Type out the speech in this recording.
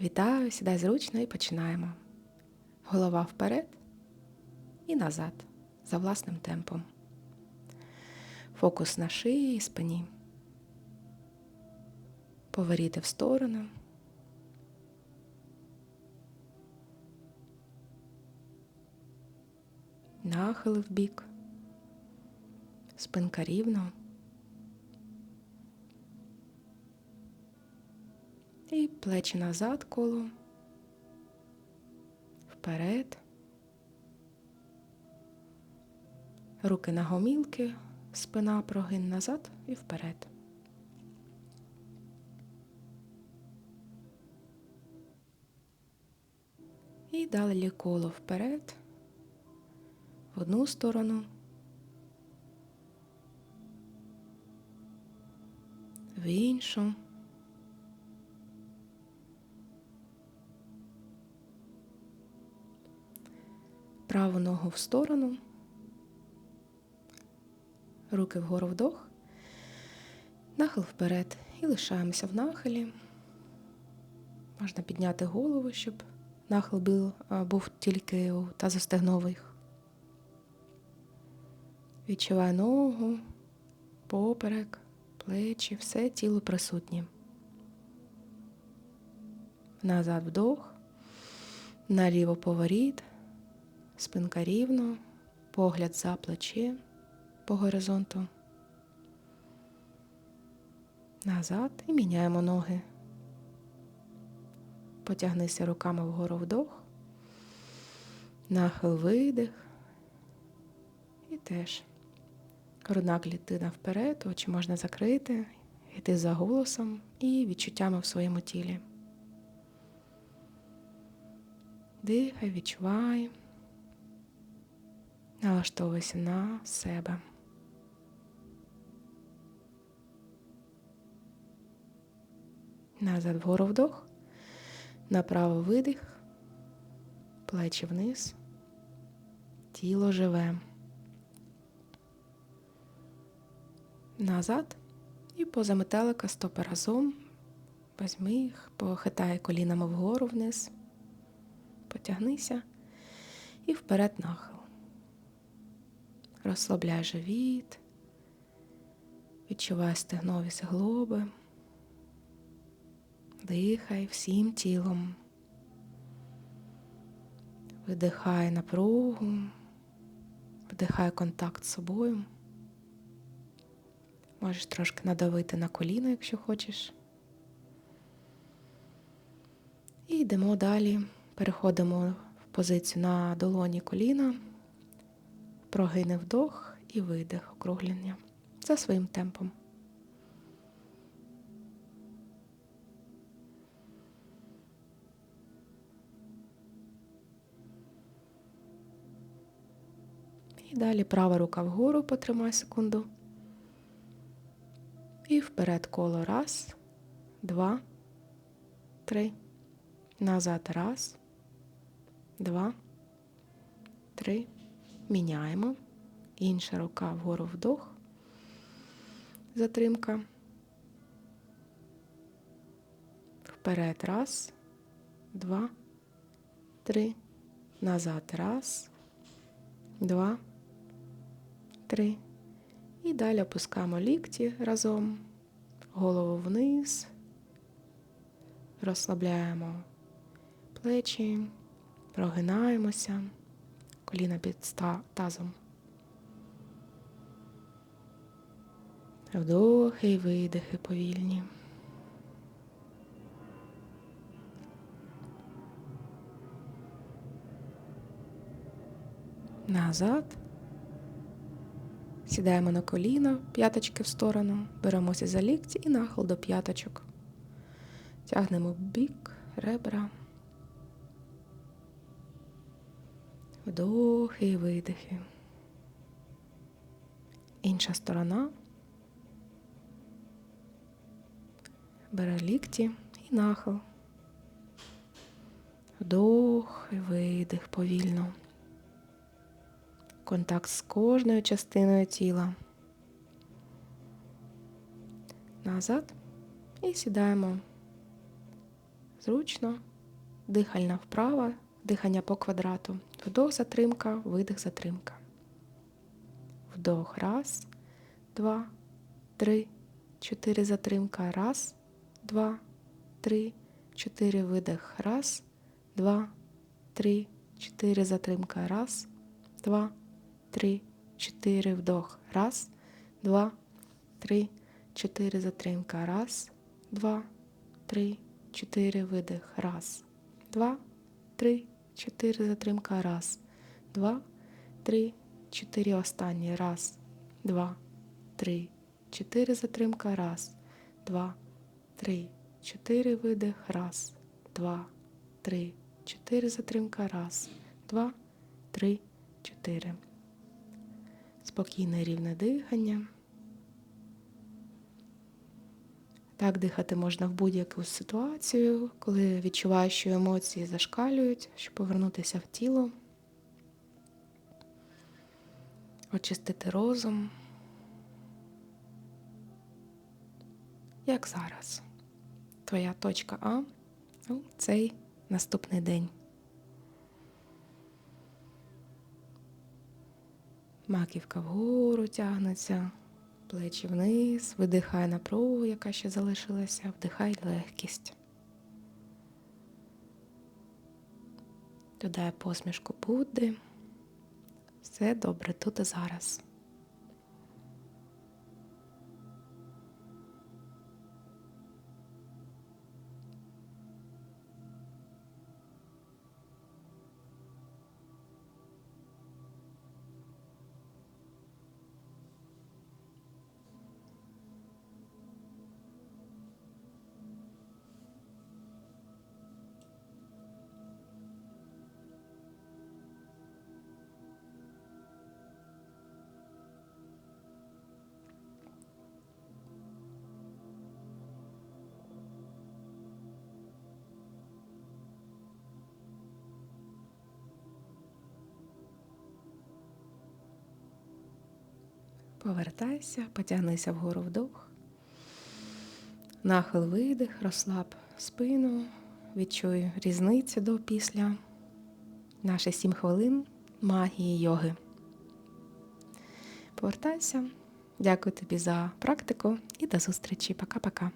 Вітаю, сідай зручно і починаємо. Голова вперед і назад за власним темпом. Фокус на шиї і спині. Поверіти в сторону. Нахили в бік. Спинка рівно. І плечі назад коло. Вперед. Руки на гомілки, спина прогин назад і вперед. І далі коло вперед, в одну сторону, в іншу. Праву ногу в сторону, руки вгору вдох, нахил вперед і лишаємося в нахилі. Можна підняти голову, щоб нахил був, був тільки у тазостегнових. Відчувай ногу, поперек, плечі, все тіло присутнє. Назад вдох, наліво поворіт, спинка рівно, погляд за плече по горизонту. Назад і міняємо ноги. Потягнися руками вгору вдох, нахил видих. І теж грудна клітина вперед, очі можна закрити, йти за голосом і відчуттями в своєму тілі. Дихай, відчувай, налаштовуйся на себе. Назад вгору вдох, направо видих, плечі вниз, тіло живе. Назад і поза метелика стопи разом. Візьми їх, похитай колінами вгору вниз, потягнися і вперед нахил. Розслабляй живіт, відчувай стегнові суглоби. Дихай всім тілом. Видихай напругу, вдихай контакт з собою. Можеш трошки надавити на коліно, якщо хочеш. І йдемо далі. Переходимо в позицію на долоні коліна, прогини вдох і видих, округлення за своїм темпом. І далі права рука вгору, потримай секунду. І вперед коло. Раз, два, три. Назад. Раз, два, три. Міняємо. Інша рука вгору вдох. Затримка. Вперед. Раз, два, три. Назад. Раз, два, три. І далі опускаємо лікті разом, голову вниз, розслабляємо плечі, прогинаємося, коліна під тазом. Вдохи і видихи повільні. Назад. Сідаємо на коліна, п'яточки в сторону, беремося за лікті і нахил до п'яточок. Тягнемо бік, ребра. Вдохи і видихи. Інша сторона. Бере лікті і нахил. Вдох і видих повільно контакт з кожною частиною тіла. Назад і сідаємо зручно. Дихальна вправа, дихання по квадрату. Вдох, затримка, видих, затримка. Вдох. Раз, два, три, чотири затримка. Раз, два, три, чотири видих. Раз, два, три, чотири затримка. Раз, два, три, чотири вдох. Раз, два, три, чотири затримка. Раз, два, три, чотири видих. Раз, два, три, чотири затримка. Раз, два, три, чотири останні. Раз, два, три, чотири затримка. Раз, два, три, чотири видих. Раз, два, три, чотири затримка. Раз, два, три, чотири. Спокійне рівне дихання. Так дихати можна в будь-яку ситуацію, коли відчуваєш, що емоції зашкалюють, щоб повернутися в тіло, очистити розум. Як зараз? Твоя точка А у цей наступний день. Маківка вгору тягнеться, плечі вниз, видихай напругу, яка ще залишилася, вдихай легкість. Додай посмішку Будди. Все добре тут і зараз. Повертайся, потягнися вгору вдох. Нахил видих, розслаб спину, відчуй різницю до після. Наші сім хвилин магії йоги. Повертайся. Дякую тобі за практику і до зустрічі. Пока-пока.